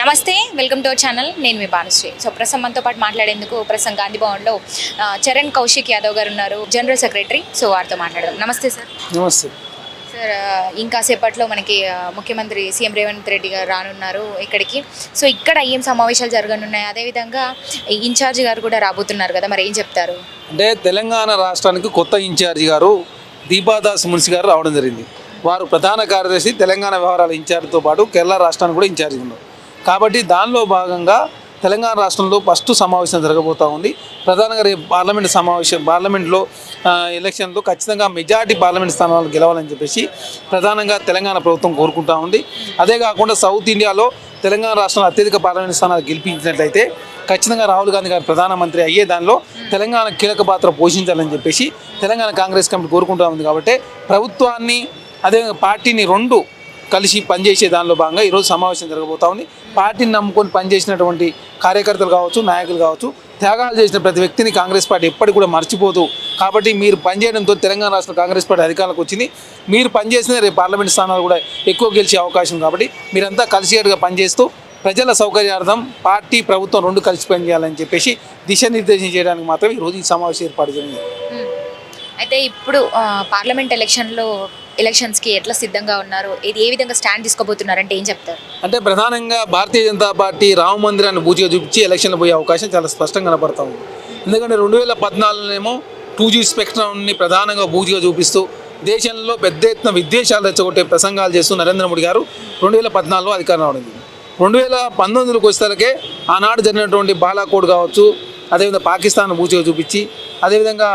నమస్తే welcome to our channel. నేను మీ Bhanusri. So ప్రస్తుతం మనతో పాటు మాట్లాడేందుకు ప్రస్తుతం గాంధీ భవన్లో చరణ్ కౌశిక్ యాదవ్ గారు ఉన్నారు జనరల్ సెక్రటరీ. సో వారితో మాట్లాడదాం. నమస్తే సార్. నమస్తే. సార్ ఆ, ఇంకా సేపట్లో మనకి ముఖ్యమంత్రి సీఎం రేవంత్ రెడ్డి గారు రానున్నారు ఇక్కడికి. సో ఇక్కడ ఏం సమావేశాలు జరగనున్నాయి? అదేవిధంగా ఇన్ఛార్జ్ గారు కూడా రాబోతున్నారు కదా మరి ఏం చెప్తారు? అంటే తెలంగాణ రాష్ట్రానికి కొత్త ఇన్ఛార్జి గారు దీపాదాస్ మున్సి గారు రావడం జరిగింది. వారు ప్రధాన కార్యదర్శి తెలంగాణ వ్యవహారాల ఇన్ఛార్జితో పాటు కేరళ రాష్ట్రానికి కూడా ఇన్ఛార్జి ఉన్నారు. కాబట్టి దానిలో భాగంగా తెలంగాణ రాష్ట్రంలో ఫస్ట్ సమావేశం జరగబోతూ ఉంది. ప్రధానంగా రేపు పార్లమెంట్ సమావేశం పార్లమెంట్లో ఎలక్షన్లో ఖచ్చితంగా మెజార్టీ పార్లమెంట్ స్థానాలు గెలవాలని చెప్పేసి ప్రధానంగా తెలంగాణ ప్రభుత్వం కోరుకుంటా ఉంది. అదే కాకుండా సౌత్ ఇండియాలో తెలంగాణ రాష్ట్రంలో అత్యధిక పార్లమెంట్ స్థానాలు గెలిపించినట్లయితే ఖచ్చితంగా రాహుల్ గాంధీ గారు ప్రధానమంత్రి అయ్యే దానిలో తెలంగాణ కీలక పాత్ర పోషించాలని చెప్పేసి తెలంగాణ కాంగ్రెస్ కమిటీ కోరుకుంటా ఉంది. కాబట్టి ప్రభుత్వాన్ని అదే పార్టీని రెండు కలిసి పనిచేసే దానిలో భాగంగా ఈరోజు సమావేశం జరగబోతా ఉంది. పార్టీని నమ్ముకొని పనిచేసినటువంటి కార్యకర్తలు కావచ్చు నాయకులు కావచ్చు త్యాగాలు చేసిన ప్రతి వ్యక్తిని కాంగ్రెస్ పార్టీ ఎప్పటికి కూడా మర్చిపోదు. కాబట్టి మీరు పనిచేయడంతో తెలంగాణ రాష్ట్ర కాంగ్రెస్ పార్టీ అధికారులకు వచ్చింది. మీరు పనిచేసిన రేపు పార్లమెంట్ స్థానాలు కూడా ఎక్కువ గెలిచే అవకాశం కాబట్టి మీరంతా కలిసికట్టుగా పనిచేస్తూ ప్రజల సౌకర్యార్థం పార్టీ ప్రభుత్వం రెండు కలిసి పనిచేయాలని చెప్పేసి దిశానిర్దేశం చేయడానికి మాత్రమే ఈరోజు ఈ సమావేశం ఏర్పాటు జరిగింది. అయితే ఇప్పుడు పార్లమెంట్ ఎలక్షన్లో ఎలక్షన్స్కి ఎట్లా సిద్ధంగా ఉన్నారు? ఇది ఏ విధంగా స్టాండ్ తీసుకోబోతున్నారు అంటే ఏం చెప్తారు? అంటే ప్రధానంగా భారతీయ జనతా పార్టీ రామ మందిరాన్ని పూజగా చూపించి ఎలక్షన్లు పోయే అవకాశం చాలా స్పష్టంగా కనపడతా ఉంది. ఎందుకంటే రెండు వేల పద్నాలుగులోనేమో టూ జీ స్పెక్ట్రమ్ని ప్రధానంగా పూజగా చూపిస్తూ దేశంలో పెద్ద ఎత్తున విద్వేషాలు రెచ్చగొట్టే ప్రసంగాలు చేస్తూ నరేంద్ర మోడీ గారు రెండు వేల పద్నాలుగులో అధికారం రావడం రెండు వేల పంతొమ్మిదిలోకి వచ్చేసరికి ఆనాడు జరిగినటువంటి బాలాకోడ్ కావచ్చు అదేవిధంగా పాకిస్తాన్ పూచిగా చూపించి అదేవిధంగా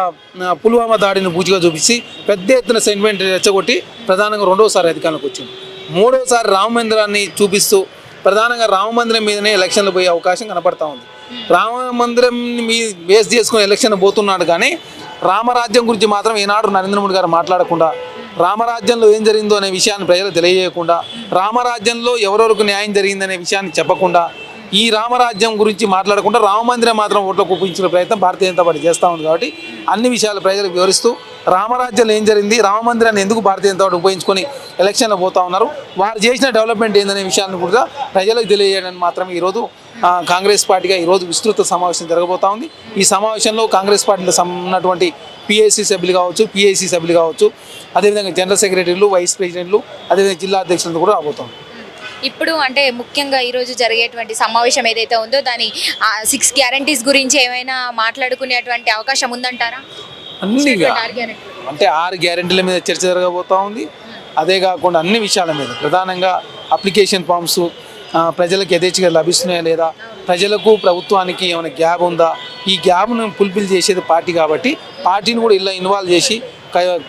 పుల్వామా దాడిని పూచిగా చూపించి పెద్ద ఎత్తున సెంటిమెంట్ రెచ్చగొట్టి ప్రధానంగా రెండోసారి అధికారంలోకి వచ్చింది. మూడోసారి రామ మందిరాన్ని చూపిస్తూ ప్రధానంగా రామ మందిరం మీదనే ఎలక్షన్లు పోయే అవకాశం కనపడతా ఉంది. రామ మందిరం మీ బేస్ చేసుకుని ఎలక్షన్ పోతున్నాడు కానీ రామరాజ్యం గురించి మాత్రం ఈనాడు నరేంద్ర మోడీ గారు మాట్లాడకుండా రామరాజ్యంలో ఏం జరిగిందో అనే విషయాన్ని ప్రజలు తెలియజేయకుండా రామరాజ్యంలో ఎవరెవరికి న్యాయం జరిగిందనే విషయాన్ని చెప్పకుండా ఈ రామరాజ్యం గురించి మాట్లాడకుండా రామ మందిరం మాత్రం ఓట్లు కుప్పించిన ప్రయత్నం భారతీయ జనతా పార్టీ చేస్తూ ఉంది కాబట్టి అన్ని విషయాలు ప్రజలకు వివరిస్తూ రామరాజ్యంలో ఏం జరిగింది రామ మందిరాన్ని ఎందుకు భారతీయ జనతా పార్టీ ఉపయోగించుకొని ఎలక్షన్లో పోతా ఉన్నారు వారు చేసిన డెవలప్మెంట్ ఏందనే విషయాన్ని కూడా ప్రజలకు తెలియజేయడానికి మాత్రం ఈరోజు కాంగ్రెస్ పార్టీగా ఈరోజు విస్తృత సమావేశం జరగబోతా ఉంది. ఈ సమావేశంలో కాంగ్రెస్ పార్టీలో ఉన్నటువంటి పిఏసీ సభ్యులు కావచ్చు పిఐసి సభ్యులు కావచ్చు అదేవిధంగా జనరల్ సెక్రటరీలు వైస్ ప్రెసిడెంట్లు అదేవిధంగా జిల్లా అధ్యక్షులతో కూడా రాబోతుంది ఇప్పుడు అంటే ముఖ్యంగా ఈరోజు జరిగేటువంటి సమావేశం ఏదైతే ఉందో దాని సిక్స్ గ్యారంటీస్ గురించి ఏమైనా మాట్లాడుకునేటువంటి అవకాశం ఉందంటారా? guarantees. అంటే ఆరు గ్యారెంటీల మీద చర్చ జరగబోతా ఉంది. అదే కాకుండా అన్ని విషయాల మీద ప్రధానంగా అప్లికేషన్ ఫామ్స్ ప్రజలకు యథేచ్ఛగా లభిస్తున్నాయా లేదా ప్రజలకు ప్రభుత్వానికి ఏమైనా గ్యాప్ ఉందా? ఈ గ్యాప్ను ఫుల్ఫిల్ చేసేది పార్టీ కాబట్టి పార్టీని కూడా ఇలా ఇన్వాల్వ్ చేసి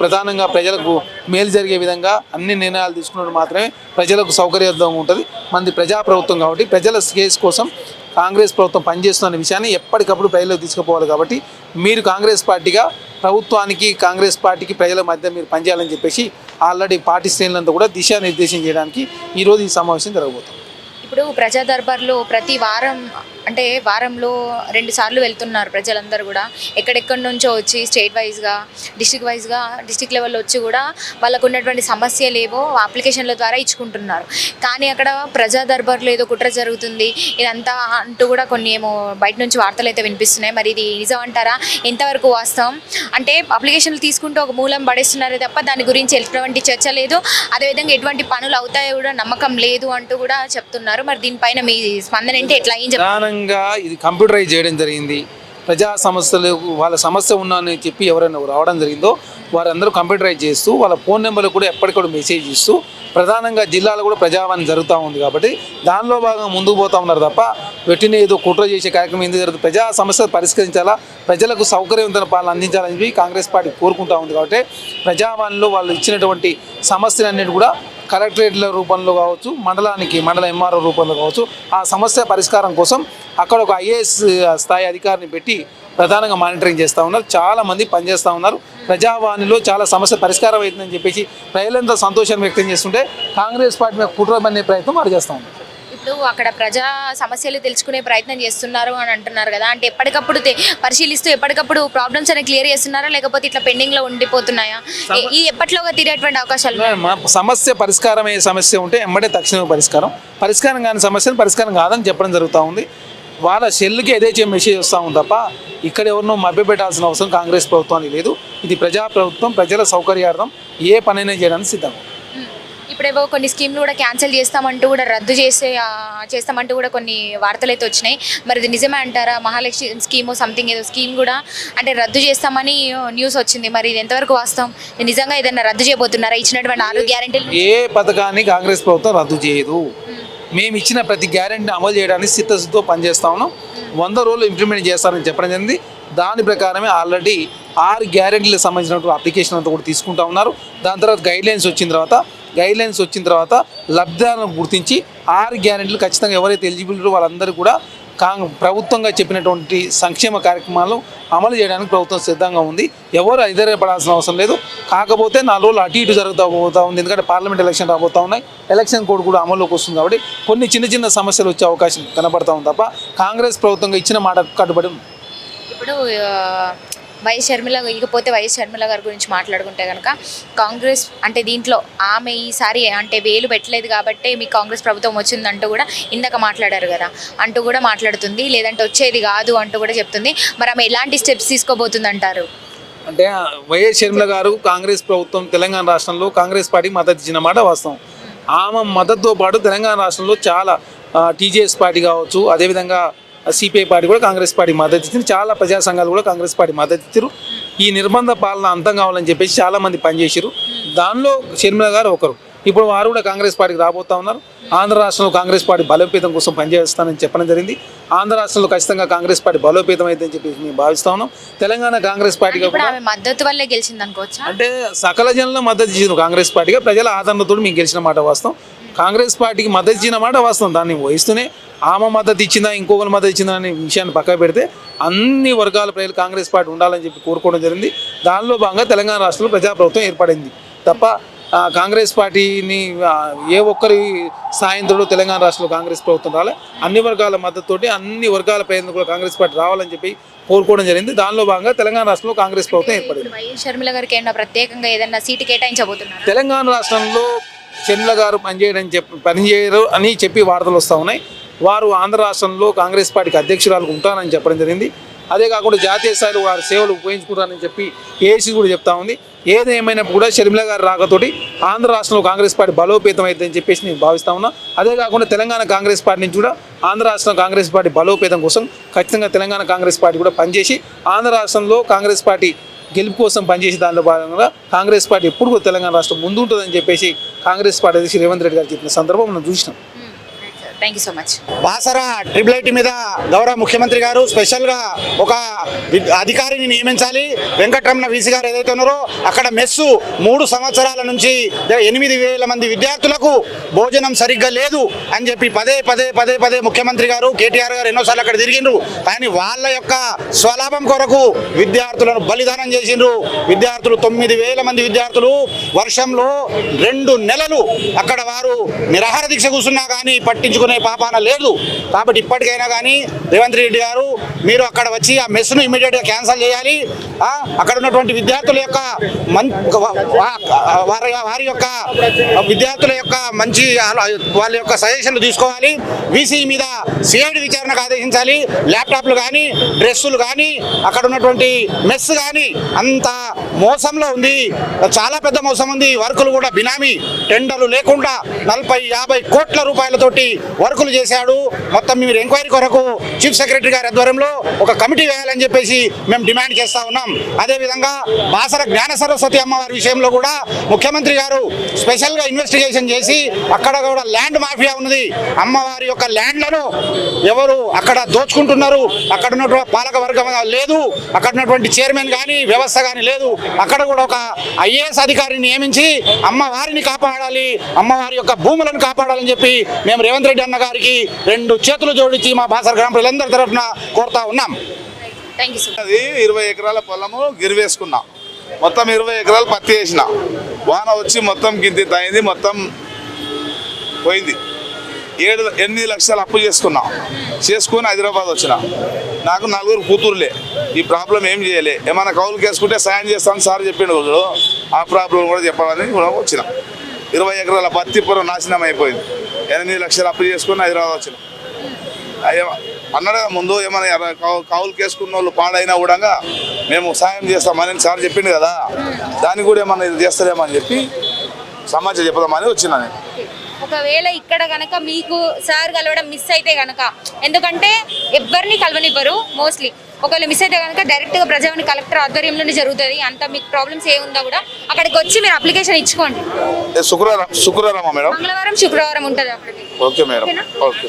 ప్రధానంగా ప్రజలకు మేలు జరిగే విధంగా అన్ని నిర్ణయాలు తీసుకున్నప్పుడు మాత్రమే ప్రజలకు సౌకర్యవంతంగా ఉంటుంది. మంది ప్రజా ప్రభుత్వం కాబట్టి ప్రజల కేసు కోసం కాంగ్రెస్ ప్రభుత్వం పనిచేస్తున్న విషయాన్ని ఎప్పటికప్పుడు ప్రజలకు తీసుకుపోవాలి కాబట్టి మీరు కాంగ్రెస్ పార్టీగా ప్రభుత్వానికి కాంగ్రెస్ పార్టీకి ప్రజల మధ్య మీరు పనిచేయాలని చెప్పేసి ఆల్రెడీ పార్టీ శ్రేణులంతా కూడా దిశానిర్దేశం చేయడానికి ఈరోజు ఈ సమావేశం జరగబోతుంది. ఇప్పుడు ప్రజా దర్బార్లో ప్రతి వారం అంటే వారంలో రెండు సార్లు వెళ్తున్నారు ప్రజలందరూ కూడా. ఎక్కడెక్కడి నుంచో వచ్చి స్టేట్ వైజ్గా డిస్టిక్ వైజ్గా డిస్టిక్ లెవెల్లో వచ్చి కూడా వాళ్ళకు ఉన్నటువంటి సమస్యలు ఏవో అప్లికేషన్ల ద్వారా ఇచ్చుకుంటున్నారు. కానీ అక్కడ ప్రజా దర్బార్లో ఏదో కుట్ర జరుగుతుంది. ఇదంతా అంటూ కూడా కొన్ని ఏమో బయట నుంచి వార్తలు అయితే వినిపిస్తున్నాయి. మరి ఇది నిజం అంటారా? ఎంతవరకు వాస్తవం? అంటే అప్లికేషన్లు తీసుకుంటూ ఒక మూలం పడేస్తున్నారే తప్ప దాని గురించి ఎటువంటి చర్చ లేదు. అదేవిధంగా ఎటువంటి పనులు అవుతాయో కూడా నమ్మకం లేదు అంటూ కూడా చెప్తున్నారు. మరి దీనిపైన మీ స్పందన ఏంటి? ఎట్లా ఏం చెప్తారు విధంగా ఇది కంప్యూటరైజ్ చేయడం జరిగింది. ప్రజా సమస్యలు వాళ్ళ సమస్య ఉన్నానని చెప్పి ఎవరైనా రావడం జరిగిందో వారందరూ కంప్యూటరైజ్ చేస్తూ వాళ్ళ ఫోన్ నెంబర్లు కూడా ఎప్పటికప్పుడు మెసేజ్ ఇస్తూ ప్రధానంగా జిల్లాలో కూడా ప్రజావాణి జరుగుతూ ఉంది కాబట్టి దానిలో భాగంగా ముందుకు పోతా ఉన్నారు తప్ప వెట్టిన ఏదో కుట్ర చేసే కార్యక్రమం ఎందుకు జరుగుతుంది? ప్రజా సమస్యలు పరిష్కరించాలా? ప్రజలకు సౌకర్యవంతమైన పాలన అందించాలని చెప్పి కాంగ్రెస్ పార్టీ కోరుకుంటా ఉంది కాబట్టి ప్రజావాణిలో వాళ్ళు ఇచ్చినటువంటి సమస్యలన్నిటి కూడా కలెక్టరేట్ల రూపంలో కావచ్చు మండలానికి మండల ఎంఆర్ఓ రూపంలో కావచ్చు ఆ సమస్య పరిష్కారం కోసం అక్కడ ఒక ఐఏఎస్ స్థాయి అధికారిని పెట్టి ప్రధానంగా మానిటరింగ్ చేస్తూ ఉన్నారు. చాలామంది పనిచేస్తూ ఉన్నారు. ప్రజావాణిలో చాలా సమస్య పరిష్కారం అవుతుందని చెప్పేసి ప్రజలంతా సంతోషం వ్యక్తం చేస్తుంటే కాంగ్రెస్ పార్టీ మీద కుట్ర అనే ప్రయత్నం వారు చేస్తూ ఉన్నారు. ఇప్పుడు అక్కడ ప్రజా సమస్యలు తెలుసుకునే ప్రయత్నం చేస్తున్నారు అని అంటున్నారు కదా. అంటే ఎప్పటికప్పుడు పరిశీలిస్తూ ఎప్పటికప్పుడు ప్రాబ్లమ్స్ అనేవి క్లియర్ చేస్తున్నారా? లేకపోతే ఇట్లా పెండింగ్లో ఉండిపోతున్నాయా? ఇది ఎప్పట్లోగా తీరేటువంటి అవకాశాలు సమస్య పరిష్కారం అయ్యే సమస్య ఉంటే ఎమ్మడే తక్షణమే పరిష్కారం. పరిష్కారం కాని సమస్యను పరిష్కారం కాదని చెప్పడం జరుగుతూ ఉంది. వాళ్ళ సెల్కి ఏదైతే మెసేజ్ వస్తూ ఉంది తప్ప ఇక్కడ ఎవరినో మభ్యపెట్టాల్సిన అవసరం కాంగ్రెస్ ప్రభుత్వానికి లేదు. ఇది ప్రజా ప్రభుత్వం ప్రజల సౌకర్యార్థం ఏ పనైనా చేయడానికి సిద్ధం. ఉమ్. ఇప్పుడేవో కొన్ని స్కీమ్లు కూడా క్యాన్సిల్ చేస్తామంటూ కూడా రద్దు చేసే చేస్తామంటూ కూడా కొన్ని వార్తలు అయితే వచ్చినాయి. మరి ఇది నిజమే అంటారా? మహాలక్ష్మి స్కీమ్ సంథింగ్ ఏదో స్కీమ్ కూడా అంటే రద్దు చేస్తామని న్యూస్ వచ్చింది. మరి ఇది ఎంతవరకు వాస్తవం? నిజంగా ఏదైనా రద్దు చేయబోతున్నారా? ఇచ్చినటువంటి ఆరు గ్యారెంటీలు ఏ పథకాన్ని కాంగ్రెస్ ప్రభుత్వం రద్దు చేయదు. మేము ఇచ్చిన ప్రతి గ్యారెంటీని అమలు చేయడానికి సిద్ధశుద్ధితో పనిచేస్తా ఉన్నాం. వంద రోజులు ఇంప్లిమెంట్ చేస్తారని చెప్పడం జరిగింది. దాని ప్రకారమే ఆల్రెడీ ఆరు గ్యారెంటీలకు సంబంధించినటువంటి అప్లికేషన్ అంతా కూడా తీసుకుంటా ఉన్నారు. దాని తర్వాత గైడ్ లైన్స్ వచ్చిన తర్వాత గైడ్ లైన్స్ వచ్చిన తర్వాత లబ్ధిదారులను గుర్తించి ఆరు గ్యారెంటీలు ఖచ్చితంగా ఎవరైతే ఎలిజిబుల్ వాళ్ళందరూ కూడా కాంగ్ ప్రభుత్వంగా చెప్పినటువంటి సంక్షేమ కార్యక్రమాలు అమలు చేయడానికి ప్రభుత్వం సిద్ధంగా ఉంది. ఎవరు ఐదరేపడాల్సిన అవసరం లేదు. కాకపోతే నాలుగు రోజులు అటు ఇటు జరుగుతూ పోతా ఉంది. ఎందుకంటే పార్లమెంట్ ఎలక్షన్ రాబోతా ఉన్నాయి. ఎలక్షన్ కోడ్ కూడా అమల్లోకి వస్తుంది కాబట్టి కొన్ని చిన్న చిన్న సమస్యలు వచ్చే అవకాశం కనబడతా ఉంది తప్ప కాంగ్రెస్ ప్రభుత్వంగా ఇచ్చిన మాట కట్టుబడి ఇప్పుడు వైఎస్ షర్మిల ఇకపోతే వైఎస్ షర్మిల గారి గురించి మాట్లాడుకుంటే కనుక కాంగ్రెస్ అంటే దీంట్లో ఆమె ఈసారి అంటే వేలు పెట్టలేదు కాబట్టి మీకు కాంగ్రెస్ ప్రభుత్వం వచ్చిందంటూ కూడా ఇందాక మాట్లాడారు కదా అంటూ కూడా మాట్లాడుతుంది. లేదంటే వచ్చేది కాదు అంటూ కూడా చెప్తుంది. మరి ఆమె ఎలాంటి స్టెప్స్ తీసుకోబోతుంది అంటారు అంటే వైఎస్ షర్మిల గారు కాంగ్రెస్ ప్రభుత్వం తెలంగాణ రాష్ట్రంలో కాంగ్రెస్ పార్టీ మద్దతు ఇచ్చిన మాట వాస్తవం. ఆమె మద్దతుతో పాటు తెలంగాణ రాష్ట్రంలో చాలా టీజేఎస్ పార్టీ కావచ్చు అదేవిధంగా సిపిఐ పార్టీ కూడా కాంగ్రెస్ పార్టీ మద్దతు ఇచ్చింది. చాలా ప్రజా సంఘాలు కూడా కాంగ్రెస్ పార్టీ మద్దతు ఇచ్చారు. ఈ నిర్బంధ పాలన అంతం కావాలని చెప్పేసి చాలా మంది పనిచేసారు దానిలో షర్మిల గారు ఒకరు. ఇప్పుడు వారు కూడా కాంగ్రెస్ పార్టీకి రాబోతా ఉన్నారు. ఆంధ్ర రాష్ట్రంలో కాంగ్రెస్ పార్టీ బలోపేతం కోసం పనిచేస్తానని చెప్పడం జరిగింది. ఆంధ్ర రాష్ట్రంలో ఖచ్చితంగా కాంగ్రెస్ పార్టీ బలోపేతం అయితే చెప్పి మేము భావిస్తా ఉన్నాం. తెలంగాణ కాంగ్రెస్ పార్టీగా ఆమె మద్దతు వల్లే గెలిచింది అనుకోవచ్చా? అంటే సకల జనుల మద్దతు ఇచ్చింది కాంగ్రెస్ పార్టీగా. ప్రజల ఆదరణతో మేము గెలిచిన మాట వాస్తవం. కాంగ్రెస్ పార్టీకి మద్దతు ఇచ్చిన మాట వాస్తవం. దాన్ని వహిస్తూనే ఆమె మద్దతు ఇచ్చిందా ఇంకొకరి మద్దతు ఇచ్చిందా అనే విషయాన్ని పక్కన పెడితే అన్ని వర్గాల ప్రజలు కాంగ్రెస్ పార్టీ ఉండాలని చెప్పి కోరుకోవడం జరిగింది. దానిలో భాగంగా తెలంగాణ రాష్ట్రంలో ప్రజాప్రభుత్వం ఏర్పడింది. తప్ప కాంగ్రెస్ పార్టీని ఏ ఒక్కరి సాయంత్రంలో తెలంగాణ రాష్ట్రంలో కాంగ్రెస్ ప్రభుత్వం రాలే. అన్ని వర్గాల మద్దతుతోటి అన్ని వర్గాల ప్రజలు కూడా కాంగ్రెస్ పార్టీ రావాలని చెప్పి కోరుకోవడం జరిగింది. దానిలో భాగంగా తెలంగాణ రాష్ట్రంలో కాంగ్రెస్ ప్రభుత్వం ఏర్పడింది. వైఎస్ షర్మిల గారికి ఏమన్నా ప్రత్యేకంగా ఏదైనా సీటు కేటాయించబోతున్నారా? తెలంగాణ రాష్ట్రంలో చెన్ల గారు పనిచేయడం చెప్పి పనిచేయరు అని చెప్పి వార్తలు వస్తూ ఉన్నాయి. వారు ఆంధ్ర రాష్ట్రంలో కాంగ్రెస్ పార్టీకి అధ్యక్షురాలు ఉంటానని చెప్పడం జరిగింది. అదే కాకుండా జాతీయ స్థాయిలో వారి సేవలు ఉపయోగించుకుంటారని చెప్పి ఏసీ కూడా చెప్తా ఉంది. ఏదేమైనప్పుడు కూడా షర్మిల గారి రాకతోటి ఆంధ్ర రాష్ట్రంలో కాంగ్రెస్ పార్టీ బలోపేతం అవుతుందని చెప్పేసి నేను భావిస్తా ఉన్నా. అదే కాకుండా తెలంగాణ కాంగ్రెస్ పార్టీ నుంచి కూడా ఆంధ్ర రాష్ట్రం కాంగ్రెస్ పార్టీ బలోపేతం కోసం ఖచ్చితంగా తెలంగాణ కాంగ్రెస్ పార్టీ కూడా పనిచేసి ఆంధ్ర రాష్ట్రంలో కాంగ్రెస్ పార్టీ గెలుపు కోసం పనిచేసే దానిలో భాగంగా కాంగ్రెస్ పార్టీ ఎప్పుడు తెలంగాణ రాష్ట్రం ముందుంటుందని చెప్పేసి కాంగ్రెస్ పార్టీ అధ్యక్షుడు రేవంత్ రెడ్డి గారు చెప్పిన సందర్భం మనం చూసినాం. Thank you so much Basara triple IT మీద గౌరవ ముఖ్యమంత్రి గారు స్పెషల్గా ఒక వి- అధికారిని నియమించాలి. వెంకటరమణ వీసీ గారు ఏదైతే ఉన్నారో అక్కడ మెస్సు మూడు సంవత్సరాల నుంచి ఎనిమిది వేల మంది విద్యార్థులకు భోజనం సరిగ్గా లేదు అని చెప్పి పదే పదే పదే పదే ముఖ్యమంత్రి గారు కేటీఆర్ గారు ఎన్నోసార్లు అక్కడ తిరిగిండ్రు. కానీ వాళ్ళ యొక్క స్వలాభం కొరకు విద్యార్థులను బలిదానం చేసిండ్రు. విద్యార్థులు తొమ్మిది వేల మంది విద్యార్థులు వర్షంలో రెండు నెలలు అక్కడ వారు నిరాహార దీక్ష కూర్చున్నా కానీ పట్టించుకునే పాపాన లేదు. కాబట్టి ఇప్పటికైనా కానీ రేవంత్ రెడ్డి గారు మీరు అక్కడ వచ్చి ఆ మెస్ను ఇమీడియట్గా క్యాన్సిల్ చేయాలి. అక్కడ ఉన్నటువంటి విద్యార్థుల యొక్క మన్ వారి వారి యొక్క విద్యార్థుల యొక్క మంచి వాళ్ళ యొక్క సజెషన్లు తీసుకోవాలి. వీసీ మీద సిఐడి విచారణకు ఆదేశించాలి. ల్యాప్టాప్లు కానీ డ్రెస్సులు కానీ అక్కడ ఉన్నటువంటి మెస్ కానీ అంత మోసంలో ఉంది. చాలా పెద్ద మోసం ఉంది. వర్కులు కూడా బినామీ. టెండర్లు లేకుండా నలభై యాభై కోట్ల రూపాయలతోటి వర్కులు చేశాడు. మొత్తం మీరు ఎంక్వైరీ కొరకు చీఫ్ సెక్రటరీ గారి ఆధ్వర్యంలో ఒక కమిటీ వేయాలని చెప్పేసి మేము డిమాండ్ చేస్తా ఉన్నాం. అదేవిధంగా బాసర జ్ఞాన సరస్వతి అమ్మవారి విషయంలో కూడా ముఖ్యమంత్రి గారు స్పెషల్గా ఇన్వెస్టిగేషన్ చేసి అక్కడ కూడా ల్యాండ్ మాఫియా ఉన్నది. అమ్మవారి యొక్క ల్యాండ్లను ఎవరు అక్కడ దోచుకుంటున్నారు? అక్కడ ఉన్నటువంటి పాలక వర్గం లేదు. అక్కడ ఉన్నటువంటి చైర్మన్ కానీ వ్యవస్థ కానీ లేదు. అక్కడ కూడా ఒక ఐఏఎస్ అధికారిని నియమించి అమ్మవారిని కాపాడాలి. అమ్మవారి యొక్క భూములను కాపాడాలని చెప్పి మేము రేవంత్ రెడ్డి అన్న గారికి రెండు చేతులు జోడించి మా బాసర గ్రామ ప్రజలందరి తరఫున కోరుతా ఉన్నాం. అది ఇరవై ఎకరాల పొలము గిరివేసుకున్నా. మొత్తం ఇరవై ఎకరాలు పత్తి వేసిన. వాన వచ్చి మొత్తం గింత అయింది మొత్తం పోయింది. ఏడు ఎనిమిది లక్షలు అప్పు చేసుకున్నా. చేసుకొని హైదరాబాద్ వచ్చిన. నాకు నలుగురు కూతురులే. ఈ ప్రాబ్లం ఏం చేయలే. ఏమైనా కౌలు కేసుకుంటే సాయం చేస్తాను సార్ చెప్పిండు. ఆ ప్రాబ్లం కూడా చెప్పాలని కూడా వచ్చిన. ఇరవై ఎకరాల పత్తి పొర నాశనం అయిపోయింది. ఎనిమిది లక్షలు అప్పు చేసుకుని హైదరాబాద్ వచ్చిన. అన్నాడు కదా ముందు ఏమైనా కావులు కేసుకున్న వాళ్ళు పాడైనా కూడా మేము సాయం చేస్తామని సార్ చెప్పిండు కదా దానికి కూడా ఏమన్నా ఇది చేస్తారేమని చెప్పి సమాచారం చెప్దామని వచ్చిన నేను. ఒకవేళ ఇక్కడ గనక మీకు సార్ కలవడం మిస్ అయితే గనక ఎందుకంటే ఎవరిని కలవనివ్వరు మోస్ట్లీ ఒకవేళ మిస్ అయితే కనుక డైరెక్ట్గా ప్రజావాణి కలెక్టర్ ఆధ్వర్యంలోనే జరుగుతుంది అంత మీకు ప్రాబ్లమ్స్ ఏముందా కూడా అక్కడికి వచ్చి మీరు అప్లికేషన్ ఇచ్చుకోండి. శుక్రవారం శుక్రవారమా మేడం? మంగళవారం శుక్రవారం ఉంటుంది అక్కడికి. Okay madam? ఓకే.